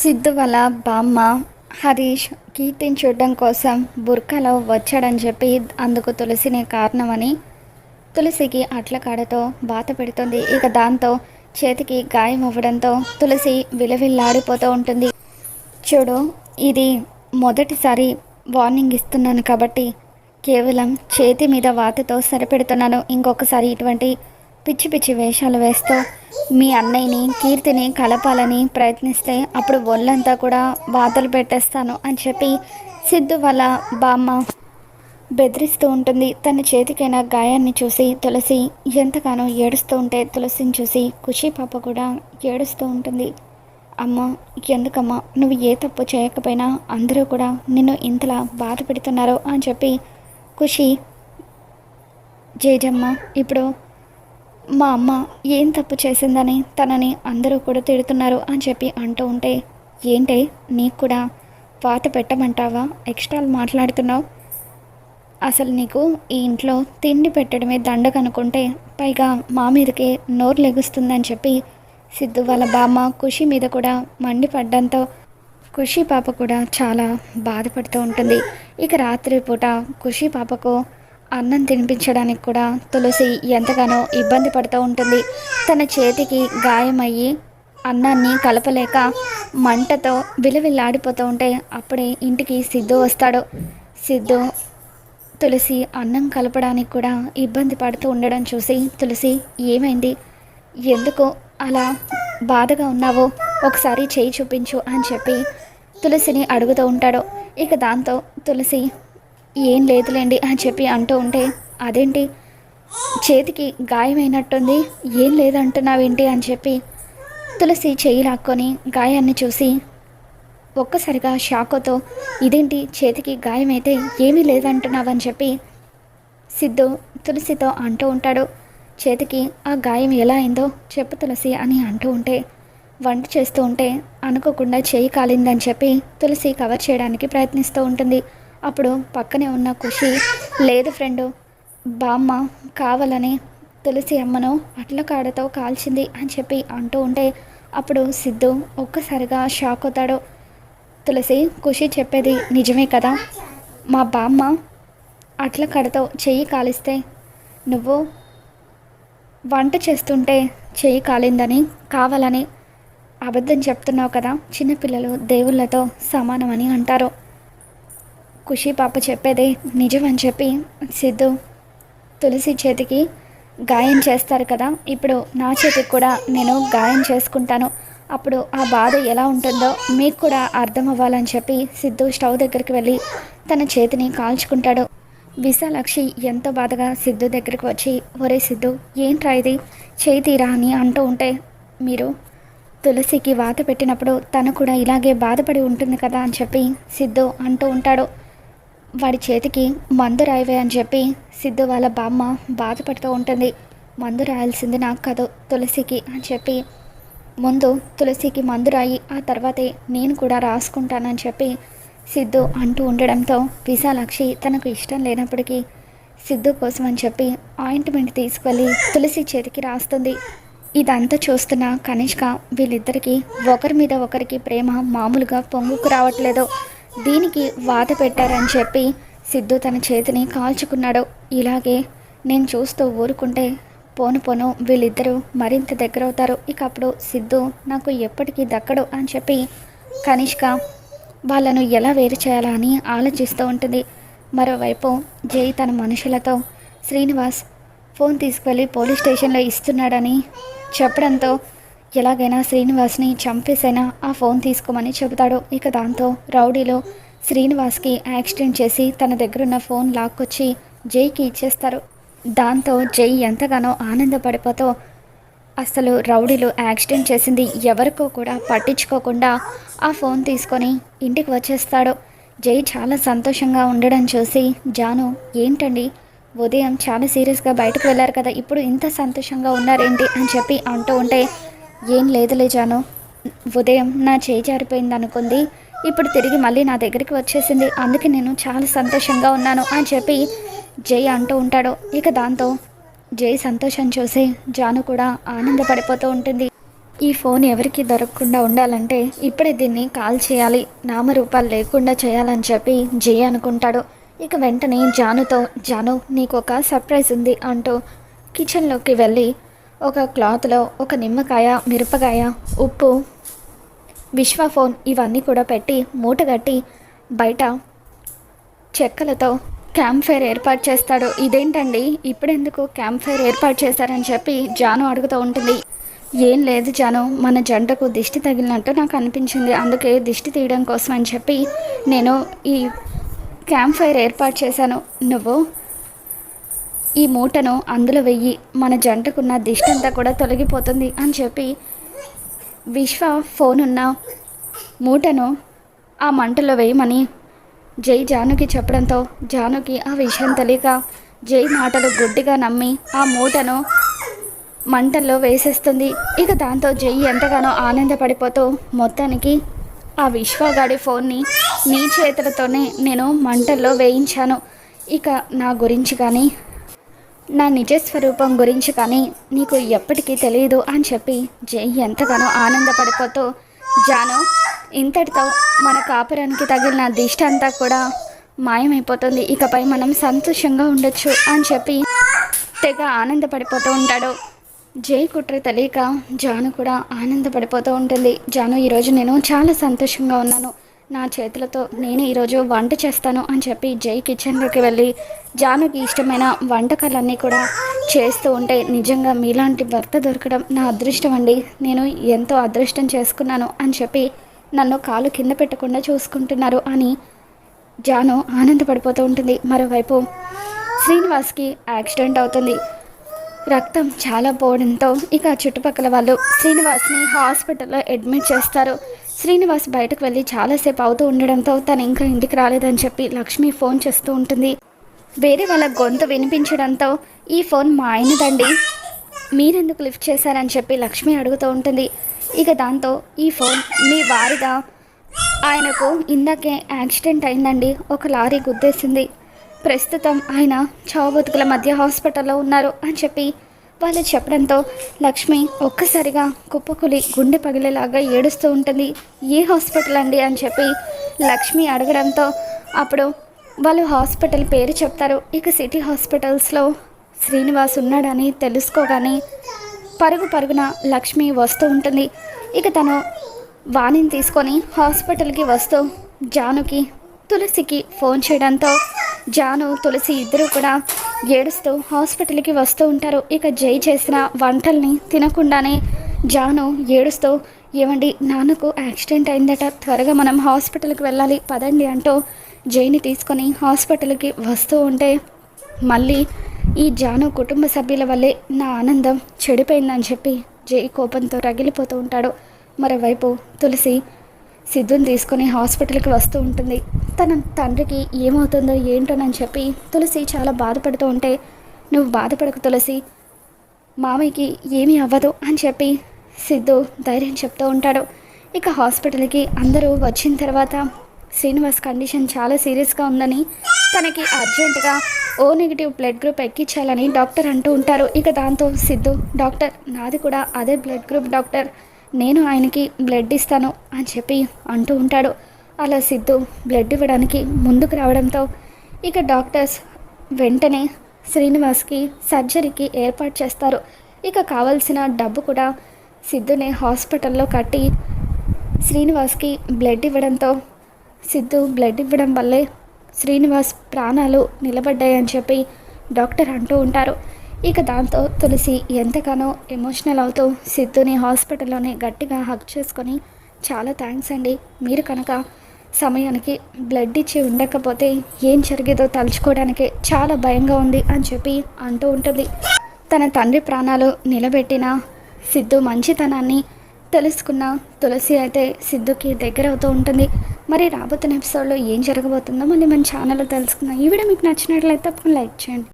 సిద్ధు వాళ్ళ బామ్మ హరీష్ కీర్తిని చూడడం కోసం బుర్కాలో వచ్చాడని చెప్పి అందుకు తులసినే కారణమని తులసికి అట్ల కాడతో బాత పెడుతుంది. ఇక దాంతో చేతికి గాయం అవ్వడంతో తులసి విలవిల్లాడిపోతూ ఉంటుంది. చూడు ఇది మొదటిసారి వార్నింగ్ ఇస్తున్నాను కాబట్టి కేవలం చేతి మీద వాతతో సరిపెడుతున్నాను. ఇంకొకసారి ఇటువంటి పిచ్చి పిచ్చి వేషాలు వేస్తూ మీ అన్నయ్యని కీర్తిని కలపాలని ప్రయత్నిస్తే అప్పుడు ఒళ్ళంతా కూడా బాధలు పెట్టేస్తాను అని చెప్పి సిద్ధు వాళ్ళ బామ్మ బెదిరిస్తూ ఉంటుంది. తన చేతికైన గాయాన్ని చూసి తులసి ఎంతగానో ఏడుస్తూ ఉంటే తులసిని చూసి ఖుషి పాప కూడా ఏడుస్తూ ఉంటుంది. అమ్మ ఎందుకమ్మా? నువ్వు ఏ తప్పు చేయకపోయినా అందరూ కూడా నిన్ను ఇంతలా బాధ పెడుతున్నారు అని చెప్పి ఖుషి జేజమ్మ ఇప్పుడు మా అమ్మ ఏం తప్పు చేసిందని తనని అందరూ కూడా తిడుతున్నారు అని చెప్పి అంటూ ఉంటే ఏంటే? నీకు కూడా వాత పెట్టమంటావా? ఎక్స్ట్రాలు మాట్లాడుతున్నావు? అసలు నీకు ఈ ఇంట్లో తిండి పెట్టడమే దండకనుకుంటే పైగా మా మీదకే నోరు లెగుస్తుందని చెప్పి సిద్ధు వాళ్ళ బామ్మ ఖుషి మీద కూడా మండిపడ్డంతో ఖుషి పాప కూడా చాలా బాధపడుతూ ఉంటుంది. ఇక రాత్రి పూట ఖుషి పాపకు అన్నం తినిపించడానికి కూడా తులసి ఎంతగానో ఇబ్బంది పడుతూ ఉంటుంది. తన చేతికి గాయమయ్యి అన్నాన్ని కలపలేక మంటతో విలువిల్లాడిపోతూ ఉంటే అప్పుడే ఇంటికి సిద్ధు వస్తాడు. సిద్ధు తులసి అన్నం కలపడానికి కూడా ఇబ్బంది పడుతూ ఉండడం చూసి తులసి ఏమైంది? ఎందుకు అలా బాధగా ఉన్నావో? ఒకసారి చేయి చూపించు అని చెప్పి తులసిని అడుగుతూ ఉంటాడు. ఇక దాంతో తులసి ఏం లేదులేండి అని చెప్పి అంటూ ఉంటే అదేంటి? చేతికి గాయమైనట్టుంది ఏం లేదంటున్నావేంటి? అని చెప్పి తులసి చేయి లాక్కొని గాయాన్ని చూసి ఒక్కసారిగా షాకోతో ఇదేంటి? చేతికి గాయమైతే ఏమీ లేదంటున్నావని చెప్పి సిద్ధు తులసితో అంటూ ఉంటాడు. చేతికి ఆ గాయం ఎలా అయిందో చెప్పు తులసి అని అంటూ ఉంటే వంట చేస్తూ ఉంటే అనుకోకుండా చేయి కాలిందని చెప్పి తులసి కవర్ చేయడానికి ప్రయత్నిస్తూ ఉంటుంది. అప్పుడు పక్కనే ఉన్న ఖుషి లేదు ఫ్రెండు బామ్మ కావాలని తులసి అమ్మను అట్ల కాడతో కాల్చింది అని చెప్పి అంటూ ఉంటే అప్పుడు సిద్ధు ఒక్కసారిగా షాక్ అవుతాడు. తులసి ఖుషి చెప్పేది నిజమే కదా? మా బామ్మ అట్ల కడతో చెయ్యి కాలిస్తే నువ్వు వంట చేస్తుంటే చెయ్యి కాలిందని కావాలని అబద్ధం చెప్తున్నావు కదా? చిన్నపిల్లలు దేవుళ్ళతో సమానమని అంటారు. ఖుషి పాప చెప్పేదే నిజం అని చెప్పి సిద్ధు తులసి చేతికి గాయం చేస్తారు కదా. ఇప్పుడు నా చేతికి కూడా నేను గాయం చేసుకుంటాను. అప్పుడు ఆ బాధ ఎలా ఉంటుందో మీకు కూడా అర్థం అవ్వాలని చెప్పి సిద్ధు స్టవ్ దగ్గరికి వెళ్ళి తన చేతిని కాల్చుకుంటాడు. విశాలక్షి ఎంతో బాధగా సిద్ధు దగ్గరికి వచ్చి ఒరే సిద్ధు ఏంట్రా ఇది? చేయి తీరా అని అంటూ ఉంటే మీరు తులసికి వాత పెట్టినప్పుడు తను కూడా ఇలాగే బాధపడి ఉంటుంది కదా అని చెప్పి సిద్ధు అంటూ ఉంటాడు. వాడి చేతికి మందు రాయవే అని చెప్పి సిద్ధు వాళ్ళ బామ్మ బాధపడుతూ ఉంటుంది. మందు రాయాల్సింది నాకు కాదు తులసికి అని చెప్పి. ముందు తులసికి మందు రాయి ఆ తర్వాతే నేను కూడా రాసుకుంటానని చెప్పి సిద్ధు అంటూ ఉండడంతో విశాలాక్షి తనకు ఇష్టం లేనప్పటికీ సిద్ధు కోసం అని చెప్పి ఆయింట్మెంట్ తీసుకెళ్ళి తులసి చేతికి రాస్తుంది. ఇదంతా చూస్తున్న కనిష్క వీళ్ళిద్దరికీ ఒకరి మీద ఒకరికి ప్రేమ మామూలుగా పొంగుకు రావట్లేదు. దీనికి వాత పెట్టారని చెప్పి సిద్ధు తన చేతిని కాల్చుకున్నాడు. ఇలాగే నేను చూస్తూ ఊరుకుంటే పోను పోను వీళ్ళిద్దరూ మరింత దగ్గరవుతారు. ఇక అప్పుడు సిద్ధు నాకు ఎప్పటికీ దక్కడు అని చెప్పి కనిష్క వాళ్ళను ఎలా వేరు చేయాలా అని ఆలోచిస్తూ ఉంటుంది. మరోవైపు జై తన మనుషులతో శ్రీనివాస్ ఫోన్ తీసుకువెళ్ళి పోలీస్ స్టేషన్లో ఇస్తున్నాడని చెప్పడంతో ఎలాగైనా శ్రీనివాస్ని చంపేసైనా ఆ ఫోన్ తీసుకోమని చెబుతాడు. ఇక దాంతో రౌడీలో శ్రీనివాస్కి యాక్సిడెంట్ చేసి తన దగ్గరున్న ఫోన్ లాక్కొచ్చి జైకి ఇచ్చేస్తారు. దాంతో జై ఎంతగానో ఆనందపడిపోతూ అసలు రౌడీలు యాక్సిడెంట్ చేసింది ఎవరికో కూడా పట్టించుకోకుండా ఆ ఫోన్ తీసుకొని ఇంటికి వచ్చేస్తాడు. జై చాలా సంతోషంగా ఉండడం చూసి జాను ఏంటండి? ఉదయం చాలా సీరియస్గా బయటకు వెళ్ళారు కదా ఇప్పుడు ఇంత సంతోషంగా ఉన్నారేంటి? అని చెప్పి అంటూ ఉంటే ఏం లేదులే జాను. ఉదయం నా చేయి జారిపోయింది అనుకుంది. ఇప్పుడు తిరిగి మళ్ళీ నా దగ్గరికి వచ్చేసింది. అందుకే నేను చాలా సంతోషంగా ఉన్నాను అని చెప్పి జై అంటూ ఉంటాడు. ఇక దాంతో జై సంతోషం చూసి జాను కూడా ఆనందపడిపోతూ ఉంటుంది. ఈ ఫోన్ ఎవరికి దొరకకుండా ఉండాలంటే ఇప్పుడే దీన్ని కాల్ చేయాలి. నామరూపాలు లేకుండా చేయాలని చెప్పి జై అనుకుంటాడు. ఇక వెంటనే జానుతో జాను నీకు ఒక సర్ప్రైజ్ ఉంది అంటూ కిచెన్లోకి వెళ్ళి ఒక క్లాత్లో ఒక నిమ్మకాయ మిరపకాయ ఉప్పు విశ్వ ఫోన్ ఇవన్నీ కూడా పెట్టి మూటగట్టి బయట చెక్కలతో క్యాంప్ ఫైర్ ఏర్పాటు చేస్తాడు. ఇదేంటండి? ఇప్పుడెందుకు క్యాంప్ ఫైర్ ఏర్పాటు చేశారని చెప్పి జాను అడుగుతూ ఉంటుంది. ఏం లేదు జాను మన జంటకు దిష్టి తగిలినట్టు నాకు అనిపించింది. అందుకే దిష్టి తీయడం కోసం అని చెప్పి నేను ఈ క్యాంప్ ఫైర్ ఏర్పాటు చేశాను. నువ్వు ఈ మూటను అందులో వెయ్యి మన జంటకున్న దిష్టంతా కూడా తొలగిపోతుంది అని చెప్పి విశ్వ ఫోన్ ఉన్న మూటను ఆ మంటలో వేయమని జై జానుకి చెప్పడంతో జానుకి ఆ విషయం తెలియక జై మాటలు గుడ్డిగా నమ్మి ఆ మూటను మంటల్లో వేసేస్తుంది. ఇక దాంతో జై ఎంతగానో ఆనందపడిపోతూ మొత్తానికి ఆ విశ్వగాడి ఫోన్ని నీ చేతులతోనే నేను మంటల్లో వేయించాను. ఇక నా గురించి కానీ నా నిజ స్వరూపం గురించి కానీ నీకు ఎప్పటికీ తెలియదు అని చెప్పి జై ఎంతగానో ఆనందపడిపోతూ జాను ఇంతటితో మన కాపురానికి తగిలిన దిష్టి అంతా కూడా మాయమైపోతుంది. ఇకపై మనం సంతోషంగా ఉండొచ్చు అని చెప్పి తెగ ఆనందపడిపోతూ ఉంటాడు. జై కుట్ర తెలియక జాను కూడా ఆనందపడిపోతూ ఉంటుంది. జాను ఈరోజు నేను చాలా సంతోషంగా ఉన్నాను. నా చేతులతో నేను ఈరోజు వంట చేస్తాను అని చెప్పి జై కిచెన్లోకి వెళ్ళి జానుకి ఇష్టమైన వంటకాలన్నీ కూడా చేస్తూ ఉంటే నిజంగా మీలాంటి భర్త దొరకడం నా అదృష్టం అండి. నేను ఎంతో అదృష్టం చేసుకున్నాను అని చెప్పి నన్ను కాలు కింద పెట్టకుండా చూసుకుంటున్నారు అని జాను ఆనందపడిపోతూ ఉంటుంది. మరోవైపు శ్రీనివాస్కి యాక్సిడెంట్ అవుతుంది. రక్తం చాలా పోవడంతో ఇక చుట్టుపక్కల వాళ్ళు శ్రీనివాస్ని హాస్పిటల్లో అడ్మిట్ చేస్తారు. శ్రీనివాస్ బయటకు వెళ్ళి చాలాసేపు అవుతూ ఉండడంతో తను ఇంకా ఇంటికి రాలేదని చెప్పి లక్ష్మి ఫోన్ చేస్తూ ఉంటుంది. వేరే వాళ్ళ గొంతు వినిపించడంతో ఈ ఫోన్ మా ఆయనదండి. మీరెందుకు లిఫ్ట్ చేశారని చెప్పి లక్ష్మి అడుగుతూ ఉంటుంది. ఇక దాంతో ఈ ఫోన్ మీ వారిగా ఆయనకు ఇందాకే యాక్సిడెంట్ అయిందండి. ఒక లారీ గుద్దేసింది. ప్రస్తుతం ఆయన చావబతుకుల మధ్య హాస్పిటల్లో ఉన్నారు అని చెప్పి వాళ్ళు చెప్పడంతో లక్ష్మి ఒక్కసారిగా కుప్పకులి గుండె పగిలేలాగా ఏడుస్తూ ఉంటుంది. ఏ హాస్పిటల్ అండి? అని చెప్పి లక్ష్మి అడగడంతో అప్పుడు వాళ్ళు హాస్పిటల్ పేరు చెప్తారు. ఇక సిటీ హాస్పిటల్స్లో శ్రీనివాస్ ఉన్నాడని తెలుసుకోగానే పరుగు పరుగున లక్ష్మి వస్తూ ఉంటుంది. ఇక తను వాణిని తీసుకొని హాస్పిటల్కి వస్తూ జానుకి తులసికి ఫోన్ చేయడంతో జాను తులసి ఇద్దరూ కూడా ఏడుస్తూ హాస్పిటల్కి వస్తూ ఉంటారు. ఇక జై చేసిన వంటల్ని తినకుండానే జాను ఏడుస్తూ ఏమండి నాన్నకు యాక్సిడెంట్ అయిందట త్వరగా మనం హాస్పిటల్కి వెళ్ళాలి పదండి అంటూ జైని తీసుకొని హాస్పిటల్కి వస్తూ ఉంటే మళ్ళీ ఈ జాను కుటుంబ సభ్యుల వల్లే నా ఆనందం చెడిపోయిందని చెప్పి జై కోపంతో రగిలిపోతూ ఉంటాడు. మరోవైపు తులసి సిద్ధుని తీసుకొని హాస్పిటల్కి వస్తూ ఉంటుంది. తన తండ్రికి ఏమవుతుందో ఏంటోనని చెప్పి తులసి చాలా బాధపడుతూ ఉంటే నువ్వు బాధపడకు తులసి. మామయ్యకి ఏమీ అవ్వదు అని చెప్పి సిద్ధు ధైర్యం చెప్తూ ఉంటాడు. ఇక హాస్పిటల్కి అందరూ వచ్చిన తర్వాత శ్రీనివాస్ కండిషన్ చాలా సీరియస్గా ఉందని తనకి అర్జెంటుగా ఓ నెగిటివ్ బ్లడ్ గ్రూప్ ఎక్కించాలని డాక్టర్ అంటూ ఉంటారు. ఇక దాంతో సిద్ధు డాక్టర్ నాది కూడా అదే బ్లడ్ గ్రూప్ డాక్టర్. నేను ఆయనకి బ్లడ్ ఇస్తాను అని చెప్పి అంటూ ఉంటాడు. అలా సిద్ధు బ్లడ్ ఇవ్వడానికి ముందుకు రావడంతో ఇక డాక్టర్స్ వెంటనే శ్రీనివాస్కి సర్జరీకి ఏర్పాటు చేస్తారు. ఇక కావాల్సిన డబ్బు కూడా సిద్ధుని హాస్పిటల్లో కట్టి శ్రీనివాస్కి బ్లడ్ ఇవ్వడంతో సిద్ధు బ్లడ్ ఇవ్వడం వల్లే శ్రీనివాస్ ప్రాణాలు నిలబడ్డాయని చెప్పి డాక్టర్ అంటూ ఉంటారు. ఇక దాంతో తులసి ఎంతగానో ఎమోషనల్ అవుతూ సిద్ధుని హాస్పిటల్లోనే గట్టిగా హక్ చేసుకొని చాలా థ్యాంక్స్ అండి. మీరు కనుక సమయానికి బ్లడ్ ఇచ్చి ఉండకపోతే ఏం జరిగేదో తలుచుకోవడానికి చాలా భయంగా ఉంది అని చెప్పి అంటూ ఉంటుంది. తన తండ్రి ప్రాణాలు నిలబెట్టిన సిద్ధు మంచితనాన్ని తెలుసుకున్న తులసి అయితే సిద్ధుకి దగ్గర అవుతూ ఉంటుంది. మరి రాబోతున్న ఎపిసోడ్లో ఏం జరగబోతుందో మళ్ళీ మన ఛానల్లో తెలుసుకుందాం. ఈ వీడియో మీకు నచ్చినట్లయితే తప్పకుండా లైక్ చేయండి.